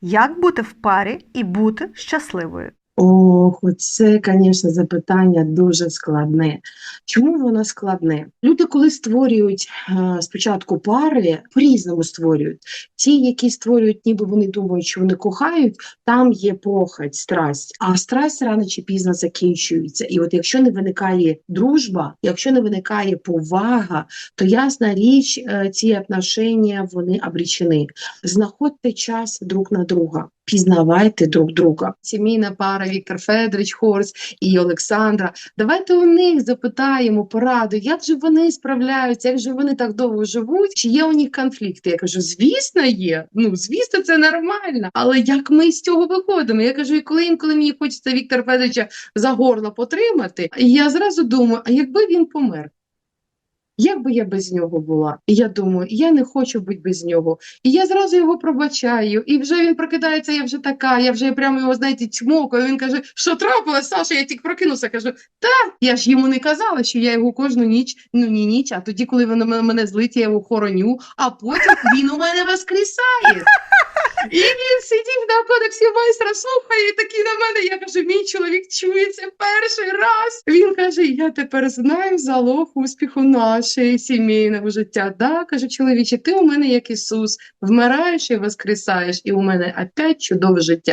Як бути в парі і бути щасливою? Ох, це, звісно, запитання дуже складне. Чому воно складне? Люди, коли створюють е, спочатку пари, по-різному створюють. Ті, які створюють, ніби вони думають, що вони кохають, там є похоть, страсть. А страсть рано чи пізно закінчується. І от якщо не виникає дружба, якщо не виникає повага, то ясна річ, е, ці отношення вони обречені. Знаходьте час друг на друга. Пізнавайте друг друга. Сімейна пара Віктор Федорович Хорс і Олександра. Давайте у них запитаємо пораду, як же вони справляються, як же вони так довго живуть, чи є у них конфлікти. Я кажу, звісно, є. Ну звісно, це нормально. Але як ми з цього виходимо? Я кажу, і коли інколи мені хочеться Віктора Федоровича за горло потримати, я зразу думаю, а якби він помер? Як би я без нього була? І я думаю, я не хочу бути без нього. І я зразу його пробачаю, і вже він прокидається, я вже така, я вже прямо його, знаєте, чмокаю. Він каже, що трапилось, Саша, я тільки прокинувся. Кажу, так, я ж йому не казала, що я його кожну ніч, ну ні ніч, а тоді, коли він мене злить, я його хороню, а потім він у мене воскресає. І він сидів всі майстра, слухає, і такі на мене. Я кажу, мій чоловік чує це перший раз. Він каже: Я тепер знаю залог успіху нашої сімейного життя. Да, каже чоловіче, ти у мене як Ісус, вмираєш і воскресаєш, і у мене опять чудове життя.